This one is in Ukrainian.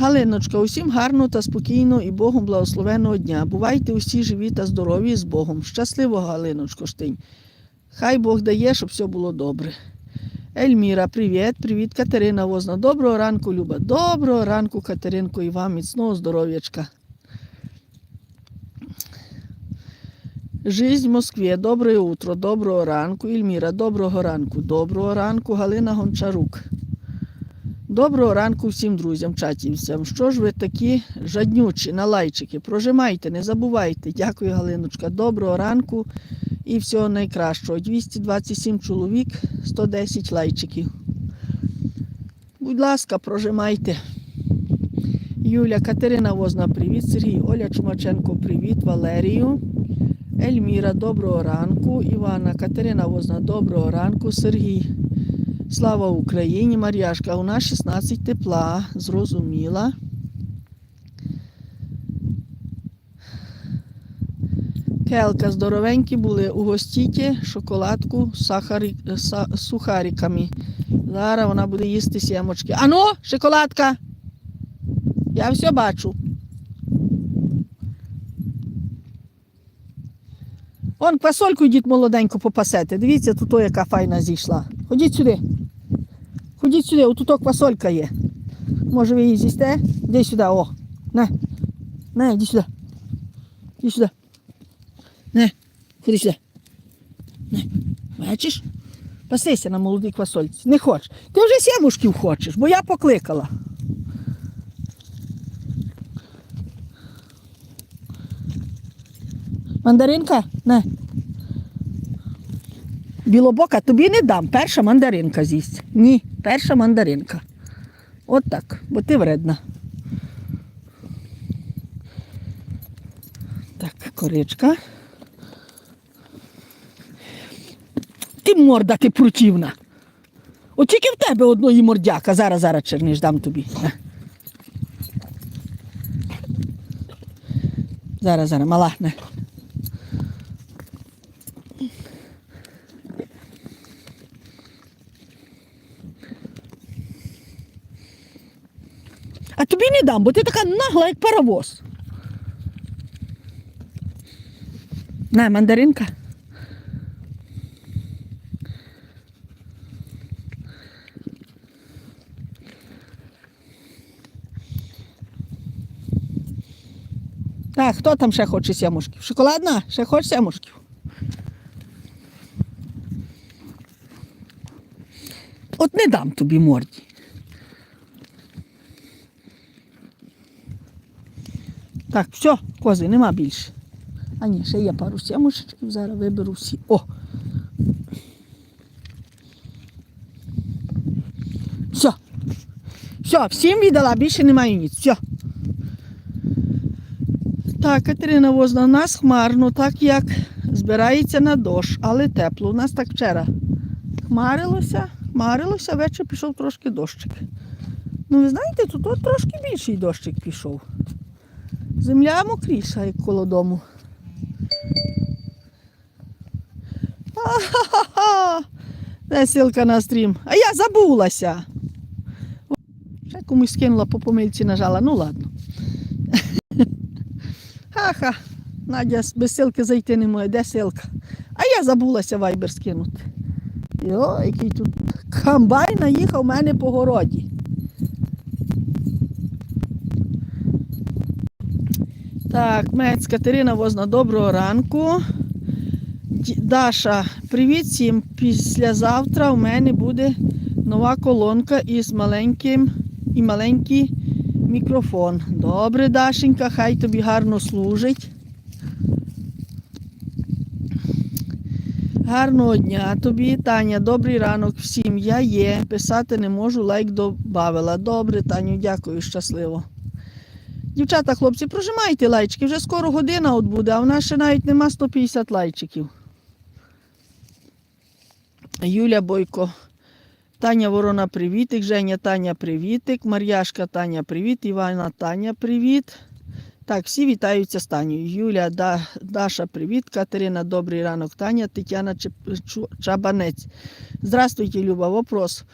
Галиночка, усім гарного та спокійного і Богом благословеного дня. Бувайте усі живі та здорові з Богом. Щасливо, Галиночко Штинь. Хай Бог дає, щоб все було добре. Ельміра, привіт, привіт, Катерина Возна. Доброго ранку, Люба. Доброго ранку, Катеринко, і вам міцного здоров'ячка. Жизнь в Москві. Добре утро, доброго ранку. Ільміра, доброго ранку. Доброго ранку, Галина Гончарук. Доброго ранку всім друзям, чатівцям. Що ж ви такі жаднючі на лайчики? Прожимайте, не забувайте. Дякую, Галиночка. Доброго ранку і всього найкращого. 227 чоловік, 110 лайчиків. Будь ласка, прожимайте. Юля, Катерина Возна, привіт. Сергій, Оля Чумаченко, привіт. Валерію. Ельміра, доброго ранку. Івана, Катерина Возна, доброго ранку. Сергій. Слава Україні, Мар'яшка. У нас 16 тепла, зрозуміла. Келка здоровенькі були. Угостіть шоколадку з сахарі, са, сухариками. Зараз вона буде їсти сімочки. Ану, шоколадка. Я все бачу. Он квасольку йдіть молоденько попасете. Дивіться, тут о, яка файна зійшла. Ходіть сюди. Ходіть сюди, отут квасолька є. Може ви її з'їсте? Іди сюди, о. Не. Не, іди сюди. Іди сюди. Не, ходи сюди. Не. Бачиш? Пасися на молодій квасольці. Не хочеш. Ти вже сімушків хочеш, бо я покликала. Мандаринка? Не. Білобока тобі не дам. Перша мандаринка з'їсть. Ні, перша мандаринка. От так, бо ти вредна. Так, коричка. Ти морда, ти противна. От тільки в тебе одної мордяка. Зараз, зараз черниш дам тобі. Зараз, зараз, мала. Не. А тобі не дам, бо ти така нагла, як паровоз. На, мандаринка. Так, хто там ще хоче сямушків? Шоколадна? Ще хоче сямушків? От не дам тобі морді. Так, все, кози, нема більше. А ні, ще є пару сямушечків, зараз виберу всі. О! Все. Все, всім віддала, більше немає ніц. Все. Так, Катерина Возна, у нас хмарно, так як збирається на дощ, але тепло. У нас так вчора хмарилося, хмарилося, вечір пішов трошки дощик. Ну, ви знаєте, тут от трошки більший дощик пішов. Земля мокріша, як коло дому. Ха-ха-ха! Де силка на стрім? А я забулася. Ще комусь скинула по помилці нажала. Ну ладно. Ха-ха. Надя без силки зайти не може. Де силка? А я забулася вайбер скинути. Йо, який тут комбайн наїхав у мене по городі. Так, Мець Катерина Возна, доброго ранку. Даша, привіт всім. Післязавтра у мене буде нова колонка із маленьким і маленький мікрофон. Добре, Дашенька, хай тобі гарно служить. Гарного дня тобі, Таня, добрий ранок всім. Я є. Писати не можу, лайк добавила. Добре, Таню, дякую, щасливо. Дівчата, хлопці, прожимайте лайчики, вже скоро година от буде, а в нас ще навіть нема 150 лайчиків. Юля Бойко. Таня Ворона, привітик. Женя Таня, привітик. Мар'яшка Таня, привіт. Івана Таня, привіт. Так, всі вітаються з Танею. Юля, да, Даша, привіт. Катерина, добрий ранок. Таня, Тетяна Чабанець. Здравствуйте, Люба. Вопрос.